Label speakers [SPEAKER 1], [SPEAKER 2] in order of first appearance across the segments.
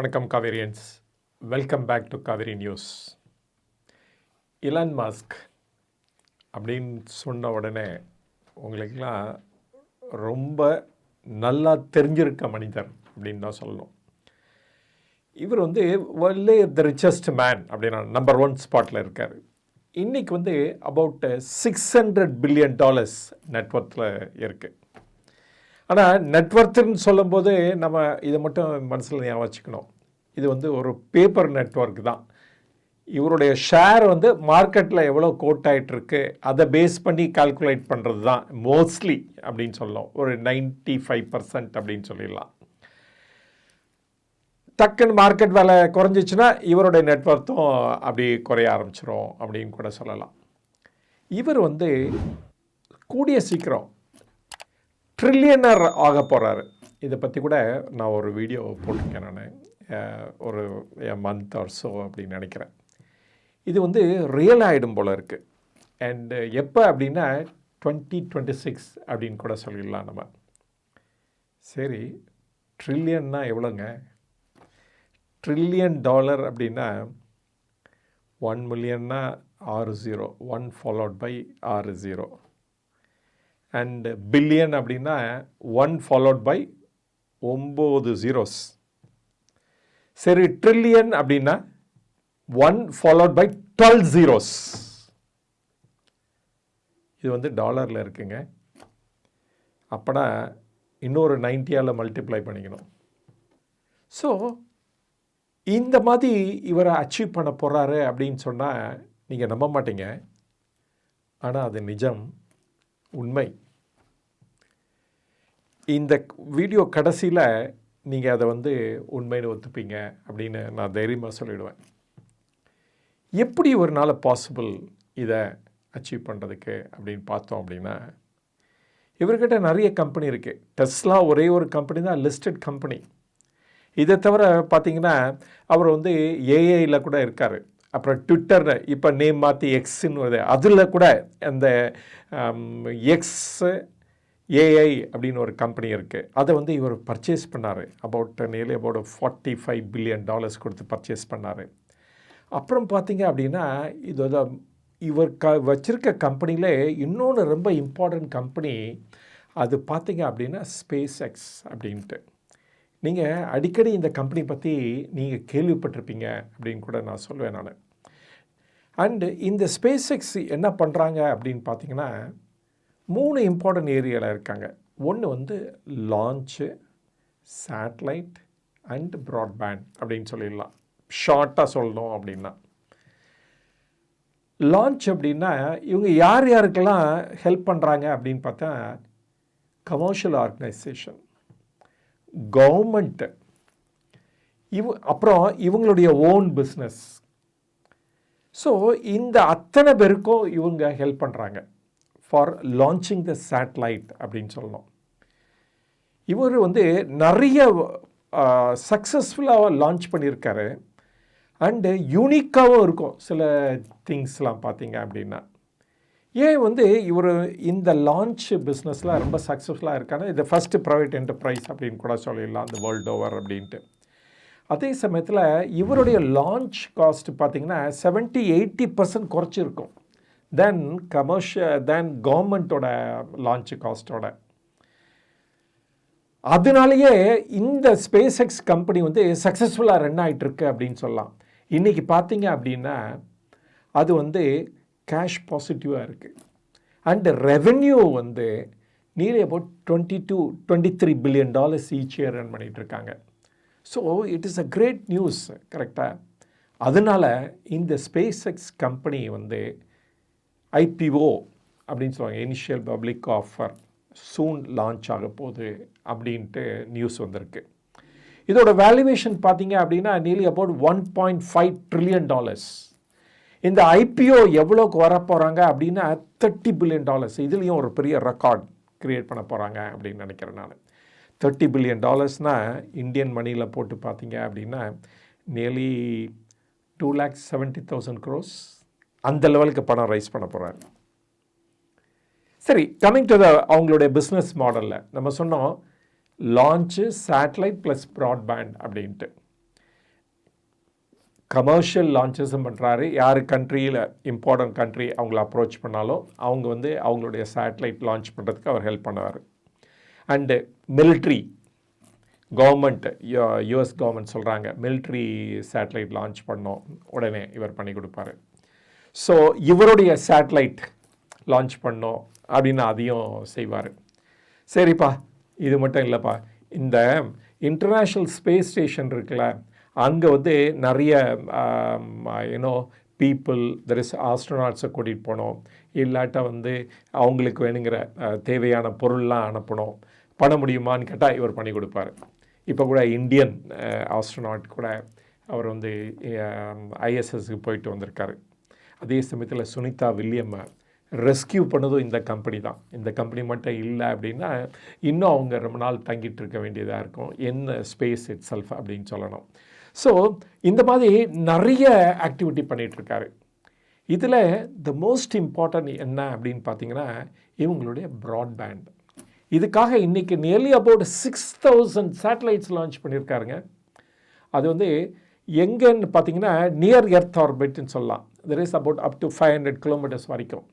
[SPEAKER 1] வணக்கம் Kaverians. Welcome back to Kaveri news Elon Musk அப்படின்னு சொன்ன உடனே உங்களுக்கெல்லாம் ரொம்ப நல்லா தெரிஞ்சிருக்க மனிதர் அப்படின்னு தான் சொல்லணும். இவர் வந்து வேர்ல்டே த ரிச்சஸ்ட் மேன் அப்படின்னா நம்பர் ஒன் ஸ்பாட்டில் இருக்கார். இன்றைக்கி வந்து about six hundred billion dollars நெட்ஒர்த்தில் இருக்குது ஆனால் நெட்ஒர்க்குன்னு சொல்லும்போது நம்ம இதை மட்டும் மனசில் ஞாபகம் வச்சுக்கணும். இது வந்து ஒரு பேப்பர் நெட்ஒர்க் தான். இவருடைய ஷேர் வந்து மார்க்கெட்டில் எவ்வளோ கோட் ஆகிட்டுருக்கு அதை பேஸ் பண்ணி கால்குலேட் பண்ணுறது தான். மோஸ்ட்லி அப்படின்னு சொல்லலாம் ஒரு நைன்டி ஃபைவ் பர்சன்ட் அப்படின்னு சொல்லிடலாம். டக்குன்னு மார்க்கெட் விலை குறைஞ்சிச்சுன்னா இவருடைய நெட்ஒர்த்தும் அப்படி குறைய ஆரம்பிச்சிரும் அப்படின்னு கூட சொல்லலாம். இவர் வந்து கூடிய சீக்கிரம் ட்ரில்லியனர் ஆக போகிறாரு இதை பற்றி கூட நான் ஒரு வீடியோ போட்டிருக்கேன் நான். ஒரு மந்த் ஆர் ஸோ அப்படின்னு நினைக்கிறேன். இது வந்து ரியல் ஆகிடும் போல் இருக்குது அண்டு எப்போ அப்படின்னா டுவெண்ட்டி டுவெண்ட்டி சிக்ஸ் அப்படின்னு கூட சொல்லிடலாம் நம்ம. சரி ட்ரில்லியன்னா எவ்வளோங்க? ட்ரில்லியன் டாலர் அப்படின்னா ஒன் மில்லியன்னா ஆறு ஜீரோ ஒன் ஃபாலோட் பை ஆறு ஜீரோ அண்ட் பில்லியன் அப்படின்னா ஒன் ஃபாலோட் பை ஒம்பது ஜீரோஸ் சரி ட்ரில்லியன் அப்படின்னா one followed by twelve zeros இது வந்து டாலரில் இருக்குங்க. அப்போனா இன்னொரு நைன்ட்டியால் மல்டிப்ளை பண்ணிக்கணும். ஸோ இந்த மாதிரி இவரை அச்சீவ் பண்ண போகிறாரு அப்படின்னு சொன்னால் நீங்கள் நம்ப மாட்டீங்க. ஆனால் அது நிஜம். உண்மை. இந்த வீடியோ கடைசியில் நீங்கள் அதை வந்து உண்மைன்னு ஒத்துப்பீங்க அப்படின்னு நான் தைரியமாக சொல்லிவிடுவேன் எப்படி ஒரு நாள் பாசிபிள் இதை அச்சீவ் பண்ணுறதுக்கு அப்படின்னு பார்த்தோம் அப்படின்னா இவர்கிட்ட நிறைய கம்பெனி இருக்குது டெஸ்லா ஒரே ஒரு கம்பெனி தான் லிஸ்டட் கம்பெனி இதை தவிர பார்த்தீங்கன்னா அவர் வந்து ஏஐயில் கூட இருக்கார். அப்புறம் ட்விட்டர்னு இப்போ நேம் மாற்றி எக்ஸ்ன்னு வருது. அதில் கூட அந்த எக்ஸ் ஏஐ அப்படின்னு ஒரு கம்பெனி இருக்குது அதை வந்து இவர் பர்ச்சேஸ் பண்ணார். About nearly about forty five billion dollars கொடுத்து பர்ச்சேஸ் பண்ணார். அப்புறம் பார்த்தீங்க அப்படின்னா இதோட இவர் க வச்சுருக்க கம்பெனியில் இன்னொன்று ரொம்ப இம்பார்ட்டண்ட் கம்பெனி அது பார்த்தீங்க அப்படின்னா ஸ்பேஸ் எக்ஸ் அப்படின்ட்டு. நீங்கள் அடிக்கடி இந்த கம்பெனி பற்றி நீங்கள் கேள்விப்பட்டிருப்பீங்க அப்படின்னு கூட நான் சொல்லுவேன் நான். அண்டு இந்த ஸ்பேஸ் எக்ஸ் என்ன பண்ணுறாங்க அப்படின்னு பார்த்தீங்கன்னா மூணு இம்பார்ட்டன்ட் ஏரியாவில் இருக்காங்க. ஒன்று வந்து லான்ச்சு சேட்டலைட் அண்ட் ப்ராட்பேண்ட் அப்படின்னு சொல்லிடலாம். ஷார்ட்டாக சொல்லணும் அப்படின்னா. லான்ச் அப்படின்னா இவங்க யார் யாருக்கெல்லாம் ஹெல்ப் பண்ணுறாங்க அப்படின்னு பார்த்தா கமர்ஷியல் ஆர்கனைசேஷன் கவர்மெண்ட்டு இவ அப்புறம் இவங்களுடைய ஓன் பிஸ்னஸ் ஸோ இந்த அத்தனை பேருக்கும் இவங்க ஹெல்ப் பண்ணுறாங்க ஃபார் லான்ச்சிங் த சேட்டலைட் அப்படின்னு சொல்லணும். இவர் வந்து நிறைய சக்ஸஸ்ஃபுல்லாக லான்ச் பண்ணியிருக்காரு. அண்டு யூனிக்காகவும் இருக்கும். சில திங்ஸ்லாம் பார்த்தீங்க அப்படின்னா. ஏன் வந்து இவர் இந்த லான்ச் பிஸ்னஸில் ரொம்ப சக்ஸஸ்ஃபுல்லாக இருக்காங்க இது ஃபஸ்ட்டு ப்ரைவேட் என்டர்பிரைஸ் அப்படின்னு கூட சொல்லிடலாம் அந்த வேர்ல்டு ஓவர் அப்படின்ட்டு. அதே சமயத்தில் இவருடைய லான்ச் காஸ்ட் பார்த்திங்கன்னா செவன்ட்டி எயிட்டி பர்சன்ட் குறைச்சிருக்கும். தென் கமர்ஷியல் தென் கவர்மெண்ட்டோட லான்ச் காஸ்ட்டோட அதனாலேயே இந்த ஸ்பேஸ் எக்ஸ் கம்பெனி வந்து சக்ஸஸ்ஃபுல்லாக ரன் ஆகிட்டுருக்கு அப்படின்னு சொல்லலாம். இன்றைக்கி பார்த்தீங்க அப்படின்னா அது வந்து கேஷ் பாசிட்டிவாக இருக்குது அண்டு ரெவென்யூ வந்து நீரே about twenty two twenty three billion dollars each year run பண்ணிகிட்ருக்காங்க so it is a great news கரெக்டாக அதனால் இந்த ஸ்பேஸ் எக்ஸ் கம்பெனி வந்து ஐபிஓ அப்படின்னு சொல்லுவாங்க initial public offer soon launch ஆக போகுது அப்படின்ட்டு நியூஸ் வந்திருக்கு. இதோட வேல்யூவேஷன் பார்த்தீங்க அப்படின்னா nearly about one point five trillion dollars இந்த ஐபிஓ எவ்வளோக்கு வர போகிறாங்க அப்படின்னா தேர்ட்டி பில்லியன் டாலர்ஸ் இதுலேயும் ஒரு பெரிய ரெக்கார்ட் க்ரியேட் பண்ண போகிறாங்க அப்படின்னு நினைக்கிறேன் நான். தேர்ட்டி பில்லியன் டாலர்ஸ்னால் இந்தியன் மணியில் போட்டு பார்த்தீங்க அப்படின்னா nearly two lakhs seventy thousand crores அந்த லெவலுக்கு பணம் ரைஸ் பண்ண போகிறாங்க சரி கம்மிங் டு த அவங்களுடைய பிஸ்னஸ் மாடலில் நம்ம சொன்னோம் லான்ச்சு சேட்டலைட் ப்ளஸ் ப்ராட்பேண்ட் அப்படின்ட்டு. கமர்ஷியல் லான்ச்சஸும் பண்ணுறாரு யார் கண்ட்ரியில் இம்பார்ட்டன்ட் கண்ட்ரி அவங்கள அப்ரோச் பண்ணாலும் அவங்க வந்து அவங்களுடைய சேட்டலைட் லான்ச் பண்ணுறதுக்கு அவர் ஹெல்ப் பண்ணுவார். And military government US government சொல்கிறாங்க மிலிட்ரி சேட்டலைட் லான்ச் பண்ணோம். உடனே இவர் பண்ணி கொடுப்பாரு. ஸோ இவருடைய சேட்டலைட் லான்ச் பண்ணோம் அப்படின்னு அதையும் செய்வார். சரிப்பா இது மட்டும் இல்லைப்பா. இந்த இன்டர்நேஷ்னல் ஸ்பேஸ் ஸ்டேஷன் இருக்குல்ல அங்கே வந்து நிறைய you know people there is ஆஸ்ட்ரோனாட்ஸை கூட்டிகிட்டு போனோம். இல்லாட்டா வந்து அவங்களுக்கு வேணுங்கிற தேவையான பொருள்லாம் அனுப்பணும். பண்ண முடியுமான்னு கேட்டால் இவர் பண்ணி கொடுப்பாரு. இப்போ கூட இந்தியன் ஆஸ்ட்ரோனாட் கூட அவர் வந்து ஐஎஸ்எஸ்க்கு போயிட்டு வந்திருக்காரு. அதே சமயத்தில் சுனிதா வில்லியம்மை ரெஸ்கியூ பண்ணதும் இந்த கம்பெனி தான். இந்த கம்பெனி மட்டும் இல்லை அப்படின்னா இன்னும் அவங்க ரொம்ப நாள் தங்கிட்டு இருக்க வேண்டியதாக இருக்கும். என்ன ஸ்பேஸ் இட் செல்ஃப் அப்படின்னு சொல்லணும். ஸோ இந்த மாதிரி நிறைய ஆக்டிவிட்டி பண்ணிகிட்ருக்காரு இதில் த மோஸ்ட் இம்பார்ட்டன்ட் என்ன அப்படின்னு பார்த்தீங்கன்னா இவங்களுடைய ப்ராட்பேண்ட் இதுக்காக இன்றைக்கி nearly about six thousand satellites launch பண்ணியிருக்காருங்க. அது வந்து எங்கேன்னு பார்த்தீங்கன்னா நியர் எர்த் ஆர்பிட்னு சொல்லலாம். There is about up to five hundred kilometres வரைக்கும்.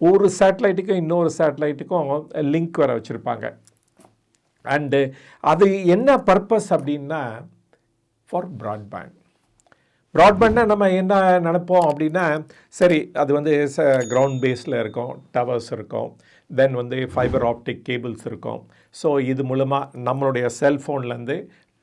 [SPEAKER 1] ஒரு சேட்டலைட்டுக்கும் இன்னொரு சேட்டலைட்டுக்கும் லிங்க் வர வச்சுருப்பாங்க. அண்டு அது என்ன பர்பஸ் அப்படின்னா ஃபார் ப்ராட்பேண்ட் ப்ராட்பேண்ட்னா நம்ம என்ன நினைப்போம் அப்படின்னா சரி அது வந்து கிரவுண்ட் பேஸில் இருக்கும் டவர்ஸ் இருக்கும் தென் வந்து ஃபைபர் ஆப்டிக் கேபிள்ஸ் இருக்கும். ஸோ இது மூலமாக நம்மளுடைய செல்ஃபோன்லேருந்து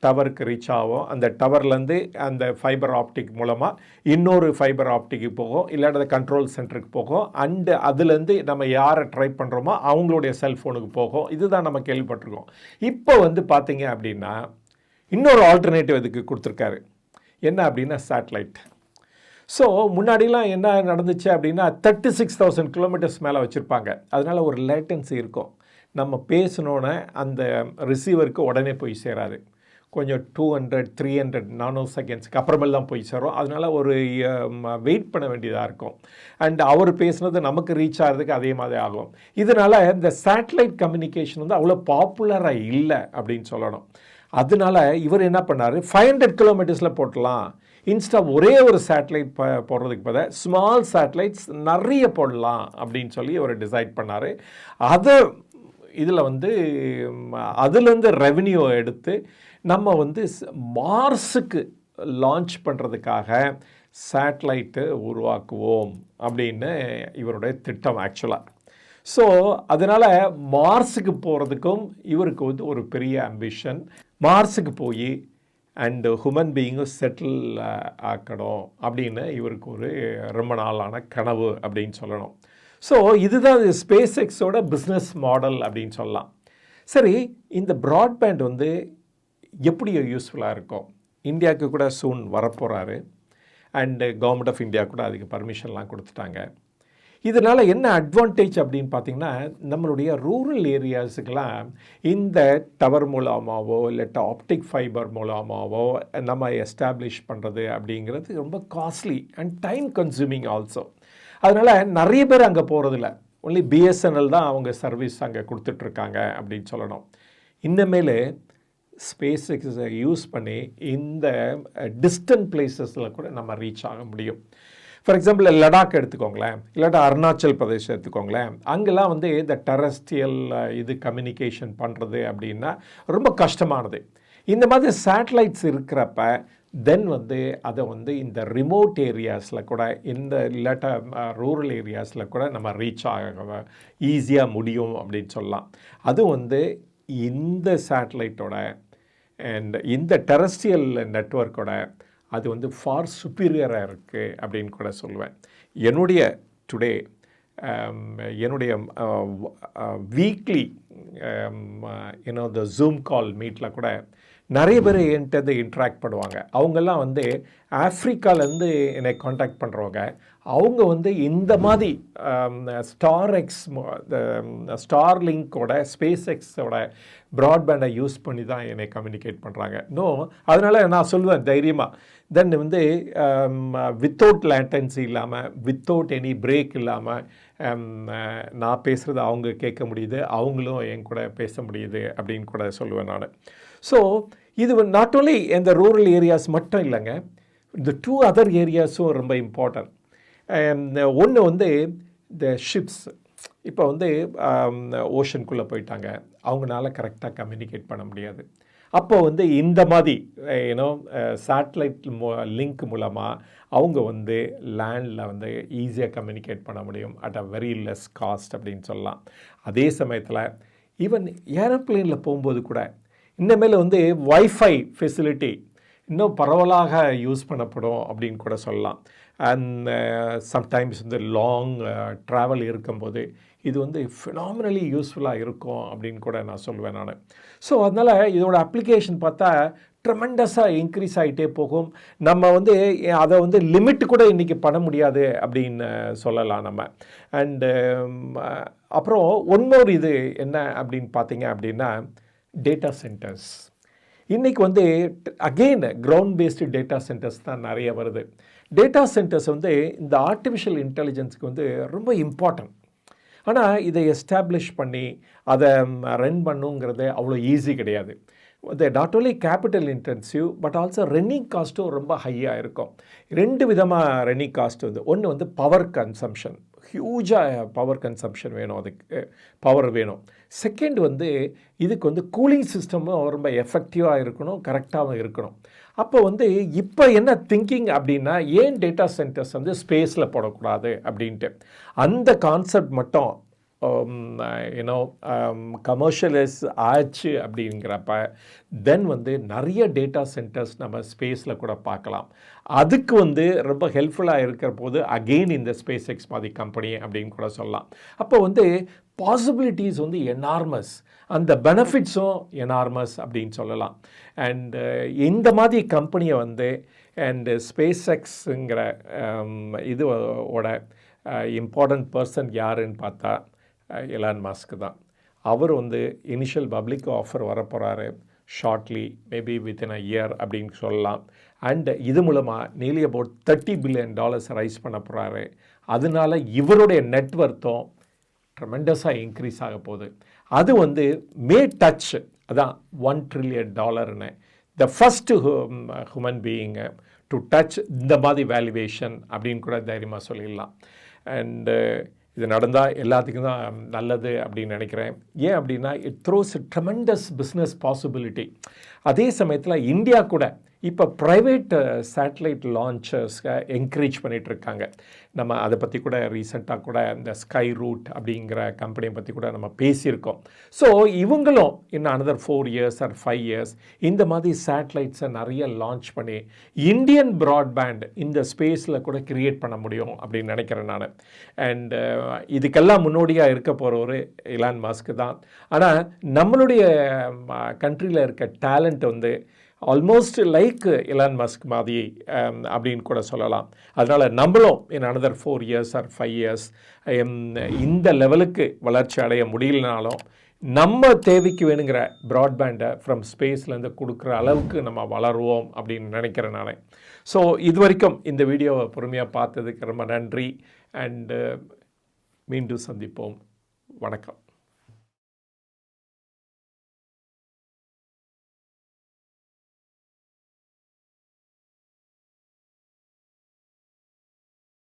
[SPEAKER 1] டவருக்கு ரீச் ஆகும். அந்த டவர்லேருந்து அந்த ஃபைபர் ஆப்டிக் மூலமாக இன்னொரு ஃபைபர் ஆப்டிக்கு போகும் இல்லாட்ட கண்ட்ரோல் சென்டருக்கு போகும். அண்டு அதுலேருந்து நம்ம யாரை ட்ரை பண்ணுறோமோ அவங்களுடைய செல்ஃபோனுக்கு போகும். இதுதான் நம்ம கேள்விப்பட்டிருக்கோம். இப்போ வந்து பார்த்தீங்க அப்படின்னா இன்னொரு ஆல்டர்னேட்டிவ் இதுக்கு கொடுத்துருக்காரு. என்ன அப்படின்னா சேட்டலைட் ஸோ முன்னாடிலாம் என்ன நடந்துச்சு அப்படின்னா தேர்ட்டி சிக்ஸ் தௌசண்ட் கிலோமீட்டர்ஸ் மேலே வச்சுருப்பாங்க. அதனால் ஒரு லேட்டன்சி இருக்கும். நம்ம பேசினோன்னே அந்த ரிசீவருக்கு உடனே போய் சேராது கொஞ்சம் two hundred three hundred nano செகண்ட்ஸ்க்கு அப்புறமேல் தான் போய் சேரும். அதனால் ஒரு வெயிட் பண்ண வேண்டியதாக இருக்கும். அண்ட் அவர் பேசுனது நமக்கு ரீச் ஆகிறதுக்கு அதே மாதிரி ஆகும். இதனால் இந்த சேட்டலைட் கம்யூனிகேஷன் வந்து அவ்வளோ பாப்புலராக இல்லை அப்படின்னு சொல்லணும். அதனால இவர் என்ன பண்ணார்? ஃபைவ் ஹண்ட்ரட் கிலோமீட்டர்ஸில் போட்டலாம். இன்ஸ்டா ஒரே ஒரு சேட்டலைட் ப போடுறதுக்கு பதில் ஸ்மால் சேட்டலைட்ஸ் நிறைய போடலாம் அப்படின்னு சொல்லி அவர் டிசைட் பண்ணார். அதை இதில் வந்து அதுலேருந்து ரெவன்யூ எடுத்து நம்ம வந்து மார்ஸுக்கு லான்ச் பண்ணுறதுக்காக சேட்டலைட்டு உருவாக்குவோம் அப்படின்னு இவருடைய திட்டம் ஆக்சுவலாக ஸோ அதனால் மார்ஸுக்கு போகிறதுக்கும் இவருக்கு வந்து ஒரு பெரிய அம்பிஷன் மார்ஸுக்கு போய் அண்டு ஹுமன் பீயிங்கும் செட்டில் ஆக்கணும் அப்படின்னு இவருக்கு ஒரு ரொம்ப நாளான கனவு அப்படின்னு சொல்லணும். ஸோ இதுதான் ஸ்பேஸ் எக்ஸோட பிஸ்னஸ் மாடல் அப்படின்னு சொல்லலாம். சரி இந்த ப்ராட்பேண்ட் வந்து எப்படி யூஸ்ஃபுல்லாக இருக்கும். இந்தியாவுக்கு கூட சூன் வரப்போகிறாரு அண்டு கவர்மெண்ட் ஆஃப் இந்தியா கூட அதுக்கு பர்மிஷன்லாம் கொடுத்துட்டாங்க. இதனால் என்ன அட்வான்டேஜ் அப்படின்னு பார்த்தீங்கன்னா நம்மளுடைய ரூரல் ஏரியாஸுக்கெல்லாம் இந்த டவர் மூலமாகவோ இல்லாட்ட ஆப்டிக் ஃபைபர் மூலமாகவோ நம்ம எஸ்டாப்ளிஷ் பண்ணுறது அப்படிங்கிறது ரொம்ப costly and time consuming also அதனால் நிறைய பேர் அங்கே போகிறதில்ல ஒன்லி பிஎஸ்என்எல் தான் அவங்க சர்வீஸ் அங்கே கொடுத்துட்ருக்காங்க அப்படின்னு சொல்லணும். இன்னமேல் ஸ்பேஸ் எக்ஸை யூஸ் பண்ணி இந்த டிஸ்டன்ட் பிளேசஸில் கூட நம்ம ரீச் ஆக முடியும். ஃபார் எக்ஸாம்பிள் லடாக் எடுத்துக்கோங்களேன். இல்லாட்டா அருணாச்சல் பிரதேஷ் எடுத்துக்கோங்களேன். அங்கெல்லாம் வந்து இந்த டெரஸ்டியல் இது கம்யூனிகேஷன் பண்ணுறது அப்படின்னா ரொம்ப கஷ்டமானது. இந்த மாதிரி சேட்டலைட்ஸ் இருக்கிறப்ப தென் வந்து அதை வந்து இந்த ரிமோட் ஏரியாஸில் கூட இந்த இல்லாட்ட ரூரல் ஏரியாஸில் கூட நம்ம ரீச் ஆக ஈஸியாக முடியும் அப்படின்னு சொல்லலாம். அதுவும் வந்து இந்த சேட்டலைட்டோட அண்ட் இந்த டெரஸ்ட்ரியல் நெட்வொர்க்கோட அது வந்து ஃபார் சுப்பீரியராக இருக்குது அப்படின்னு கூட சொல்லுவேன். என்னுடைய டுடே um, என்னுடைய வீக்லி ஏன்னோ இந்த ஜூம் கால் மீட்டில் கூட நிறைய பேர் என்கிட்ட இன்ட்ராக்ட் பண்ணுவாங்க. அவங்கெல்லாம் வந்து ஆஃப்ரிக்காலேருந்து என்னை காண்டாக்ட் பண்ணுறவங்க அவங்க வந்து இந்த மாதிரி ஸ்டார் எக்ஸ் ஸ்டார் லிங்கோட ஸ்பேஸ் எக்ஸோட ப்ராட்பேண்டை யூஸ் பண்ணி தான் என்னை கம்யூனிகேட் பண்ணுறாங்க நோ அதனால் நான் சொல்லுவேன் தைரியமாக தென் வந்து வித்தவுட் லேட்டன்சி இல்லாமல் வித்தவுட் எனி பிரேக் இல்லாமல் நான் பேசுகிறது அவங்க கேட்க முடியுது அவங்களும் என் கூட பேச முடியுது அப்படின்னு கூட சொல்லுவேன் நான். ஸோ இது நாட் ஓன்லி இந்த ரூரல் ஏரியாஸ் மட்டும் இல்லைங்க இந்த டூ அதர் ஏரியாஸும் ரொம்ப இம்பார்ட்டன்ட் um, ஒன்று வந்து இந்த ஷிப்ஸ் இப்போ வந்து um, ஓஷனுக்குள்ளே போயிட்டாங்க. அவங்களால கரெக்டாக கம்யூனிகேட் பண்ண முடியாது. அப்போ வந்து இந்த மாதிரி ஏன்னோ சேட்டலைட் லிங்க் மூலமாக அவங்க வந்து லேண்டில் வந்து ஈஸியாக கம்யூனிகேட் பண்ண முடியும். At a very less cost அப்படின்னு சொல்லலாம். அதே சமயத்தில் ஈவன் ஏரோப்ளேனில் போகும்போது கூட இனிமேல் வந்து வைஃபை ஃபெசிலிட்டி இன்னும் பரவலாக யூஸ் பண்ணப்படும் அப்படின்னு கூட சொல்லலாம். அண்ட் சம்டைம்ஸ் வந்து லாங் ட்ராவல் இருக்கும்போது இது வந்து ஃபினாமினலி யூஸ்ஃபுல்லாக இருக்கும் அப்படின்னு கூட நான் சொல்லுவேன் நான். ஸோ அதனால் இதோட அப்ளிகேஷன் பார்த்தா ட்ரெமெண்டஸாக இன்க்ரீஸ் ஆகிட்டே போகும். நம்ம வந்து அதை வந்து லிமிட் கூட இன்றைக்கி பண்ண முடியாது அப்படின்னு சொல்லலாம் நம்ம. அண்டு um, அப்புறம் ஒன்னொரு இது என்ன அப்படின்னு பார்த்தீங்க அப்படின்னா டேட்டா சென்டர்ஸ் இன்றைக்கி வந்து again ground based data centres தான் நிறைய வருது. டேட்டா சென்டர்ஸ் வந்து இந்த ஆர்டிஃபிஷியல் இன்டெலிஜென்ஸுக்கு வந்து ரொம்ப இம்பார்ட்டன்ட் ஆனால் இதை எஸ்டாப்ளிஷ் பண்ணி அதை ரன் பண்ணுங்கிறது அவ்வளோ ஈஸி கிடையாது. The not only capital intensive but also running காஸ்ட்டும் ரொம்ப ஹையாக இருக்கும். ரெண்டு விதமாக ரன்னிங் காஸ்ட் வந்து ஒன்று வந்து பவர் கன்சம்ஷன் ஹியூஜாக பவர் கன்சம்ஷன் வேணும் அதுக்கு பவர் வேணும். செகண்ட் வந்து இதுக்கு வந்து கூலிங் சிஸ்டமும் ரொம்ப எஃபெக்டிவாக இருக்கணும் கரெக்டாகவும் இருக்கணும். அப்போ வந்து இப்போ என்ன திங்கிங் அப்படின்னா ஏன் டேட்டா சென்டர்ஸ் வந்து ஸ்பேஸில் போடக்கூடாது அப்படின்ட்டு. அந்த கான்செப்ட் மட்டும் um, யூனோ கமர்ஷியலைஸ் um, ஆச்சு அப்படிங்கிறப்ப தென் வந்து நிறைய டேட்டா சென்டர்ஸ் நம்ம ஸ்பேஸில் கூட பார்க்கலாம். அதுக்கு வந்து ரொம்ப ஹெல்ப்ஃபுல்லாக இருக்கிற போது அகெயின் இந்த ஸ்பேஸ் எக்ஸ் மாதிரி கம்பெனி அப்படின்னு கூட சொல்லலாம். அப்போ வந்து பாசிபிலிட்டிஸ் வந்து எனார்மஸ் அந்த பெனிஃபிட்ஸும் எனார்மஸ் அப்படின்னு சொல்லலாம். அண்டு uh, இந்த மாதிரி கம்பெனியை வந்து அண்டு ஸ்பேஸ் எக்ஸுங்கிற ஓட uh, இம்பார்ட்டண்ட் பர்சன் யாருன்னு பார்த்தா uh, எலான் மாஸ்க்கு தான். அவர் வந்து initial public offer வரப்போகிறாரு shortly maybe within a year அப்படின்னு சொல்லலாம். அண்ட் இது மூலமாக nearly about thirty billion dollars raise பண்ண போகிறாரு அதனால இவருடைய நெட்ஒர்த்தும் ட்ரமெண்டஸாக இன்க்ரீஸ் ஆக போகுது. அது வந்து மே டச் அதான் one trillion டாலர்னு the first human being to touch இந்த மாதிரி வேல்யூவேஷன் அப்படின்னு கூட தைரியமாக சொல்லிடலாம். அண்டு இது நடந்தால் எல்லாத்துக்கும் தான் நல்லது அப்படின்னு நினைக்கிறேன். ஏன் அப்படின்னா it throws tremendous business possibility அதே சமயத்தில் இந்தியா கூட இப்போ ப்ரைவேட் சேட்டலைட் லான்ச்சர்ஸ்க்கு என்கரேஜ் பண்ணிகிட்ருக்காங்க நம்ம அதை பற்றி கூட ரீசெண்டாக கூட இந்த ஸ்கை ரூட் அப்படிங்கிற கம்பெனியை பற்றி கூட நம்ம பேசியிருக்கோம். ஸோ இவங்களும் இன்னும் another four years or five years இந்த மாதிரி சேட்டலைட்ஸை நிறைய லான்ச் பண்ணி இந்தியன் ப்ராட்பேண்ட் இந்த ஸ்பேஸில் கூட கிரியேட் பண்ண முடியும் அப்படின்னு நினைக்கிறேன் நான். அண்டு இதுக்கெல்லாம் முன்னோடியாக இருக்க போகிற ஒரு இலான் மாஸ்க்கு தான். ஆனால் நம்மளுடைய கண்ட்ரியில் இருக்க டேலண்ட் வந்து ஆல்மோஸ்ட் லைக் இலான் மஸ்க் மாதிரி um, அப்படின்னு கூட சொல்லலாம். அதனால் நம்மளும் in another four years or five years இந்த லெவலுக்கு வளர்ச்சி அடைய முடியலனாலும் நம்ம தேவைக்கு வேணுங்கிற ப்ராட்பேண்டை ஃப்ரம் ஸ்பேஸ்லேருந்து கொடுக்குற அளவுக்கு நம்ம வளருவோம் அப்படின்னு நினைக்கிறனால ஸோ இது வரைக்கும் இந்த வீடியோவை பொறுமையாக பார்த்ததுக்கு ரொம்ப நன்றி. அண்டு மீண்டும் சந்திப்போம். வணக்கம்.